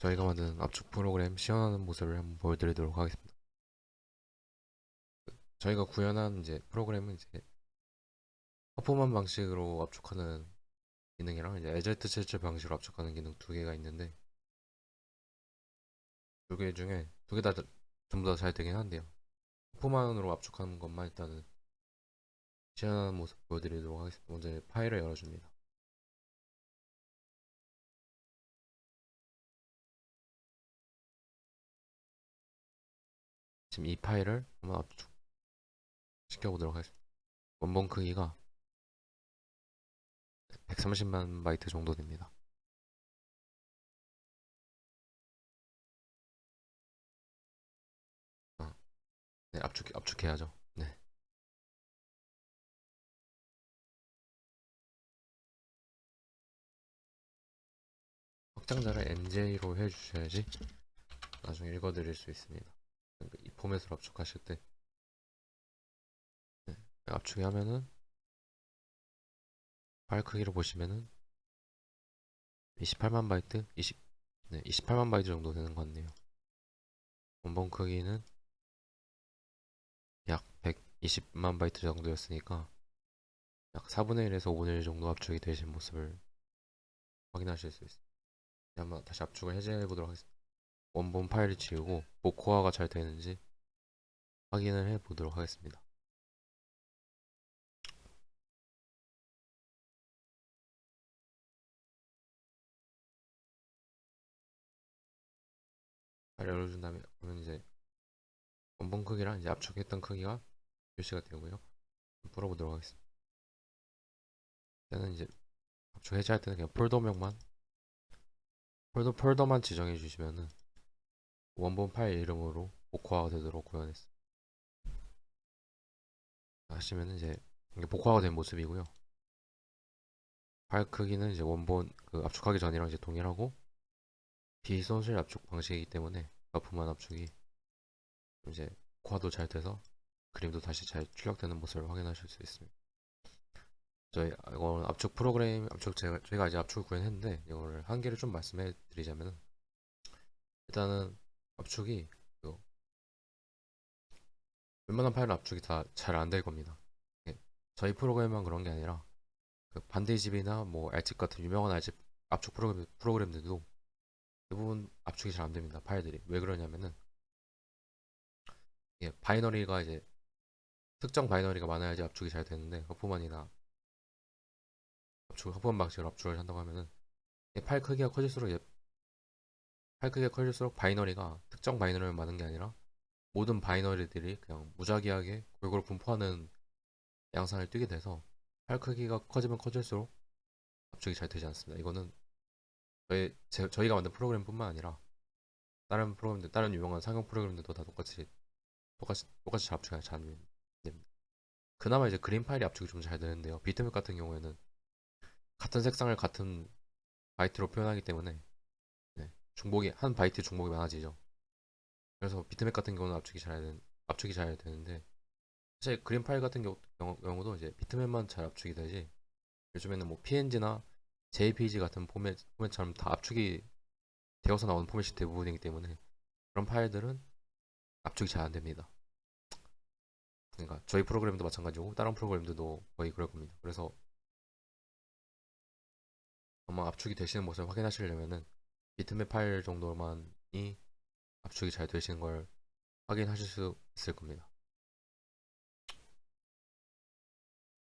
저희가 만든 압축 프로그램 시연하는 모습을 한번 보여드리도록 하겠습니다. 저희가 구현한 이제 프로그램은 이제 퍼포먼 방식으로 압축하는 기능이랑 이제 에젤트 칠칠 방식으로 압축하는 기능 두 개가 있는데 두 개 중에 두 개 다 전부 다 잘 되긴 한데요. 퍼포먼으로 압축하는 것만 일단은 시연하는 모습 보여드리도록 하겠습니다. 먼저 파일을 열어줍니다. 지금 이 파일을 한번 압축 시켜보도록 하겠습니다. 원본 크기가 130만 바이트 정도 됩니다. 어, 네, 압축, 압축해야죠. 네. 확장자를 NJ로 해주셔야지 나중에 읽어드릴 수 있습니다. 포맷으로 압축하실 때 네, 압축이 하면은 파일 크기를 보시면은 28만 바이트 20 네, 28만 바이트 정도 되는 것 같네요. 원본 크기는 약 120만 바이트 정도였으니까 약 4분의 1에서 5분의 1 정도 압축이 되신 모습을 확인하실 수 있습니다. 네, 한번 다시 압축을 해제해 보도록 하겠습니다. 원본 파일을 지우고 복호화가 잘 되는지 확인을 해 보도록 하겠습니다. 열어준 다음에 그러면 이제 원본 크기랑 이제 압축했던 크기가 표시가 되고요. 풀어보도록 하겠습니다. 일단은 이제 압축 해제할 때는 그냥 폴더명만 폴더 폴더만 지정해 주시면은 원본 파일 이름으로 복화가 되도록 구현했습니다. 하시면은 이제 복화가 된 모습이고요. 파일 크기는 이제 원본 그 압축하기 전이랑 이제 동일하고 비손실 압축 방식이기 때문에 거품만 압축이 이제 과도 잘 돼서 그림도 다시 잘 출력되는 모습을 확인하실 수 있습니다. 저희 이건 압축 프로그램 압축 제가 저희가 이제 압축을 구현했는데 이거를 한계를 좀 말씀해 드리자면은 일단은 압축이 그 웬만한 파일 압축이 다 잘 안 될 겁니다. 예, 저희 프로그램만 그런 게 아니라 그 반대집이나 뭐 알집 같은 유명한 알집 압축 프로그램, 프로그램들도 대부분 압축이 잘 안 됩니다. 파일들이 왜 그러냐면은 예, 바이너리가 이제 특정 바이너리가 많아야지 압축이 잘 되는데 허프만이나 압축 허프만 방식으로 압축을 한다고 하면은 예, 파일 크기가 커질수록 예, 파일 크기가 커질수록 바이너리가 특정 바이너리만 많은 게 아니라 모든 바이너리들이 그냥 무작위하게 골고루 분포하는 양상을 띠게 돼서 파일 크기가 커지면 커질수록 압축이 잘 되지 않습니다. 이거는 저희 제, 저희가 만든 프로그램뿐만 아니라 다른 프로그램들 다른 유명한 상용 프로그램들도 다 똑같이 똑같이 똑같이 잘 압축이 잘안 됩니다. 그나마 이제 그림 파일이 압축이 좀 잘 되는데요. 비트맵 같은 경우에는 같은 색상을 같은 바이트로 표현하기 때문에 네, 중복이 한 바이트 중복이 많아지죠. 그래서 비트맵 같은 경우는 압축이 잘 되는 압축이 잘 되는데 사실 그림 파일 같은 경우, 경우, 도 이제 비트맵만 잘 압축이 되지 요즘에는 뭐 PNG나 JPG 같은 포맷, 포맷처럼 다 압축이 되어서 나오는 포맷이 대부분이기 때문에 그런 파일들은 압축이 잘 안 됩니다. 그러니까 저희 프로그램도 마찬가지고 다른 프로그램들도 거의 그럴 겁니다. 그래서 아마 압축이 되시는 모습을 확인하시려면은 비트맵 파일 정도만이 압축이 잘 되시는 걸 확인하실 수 있을 겁니다.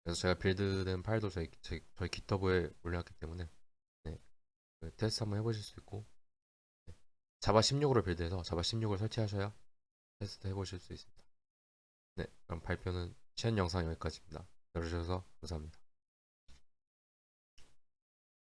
그래서 제가 빌드된 파일도 저희, 저희, 저희 GitHub에 올려놨기 때문에 네, 그 테스트 한번 해보실 수 있고 네, 자바 16으로 빌드해서 자바 16을 설치하셔야 테스트 해보실 수 있습니다. 네, 그럼 발표는 시연 영상 여기까지입니다. 들어주셔서 감사합니다.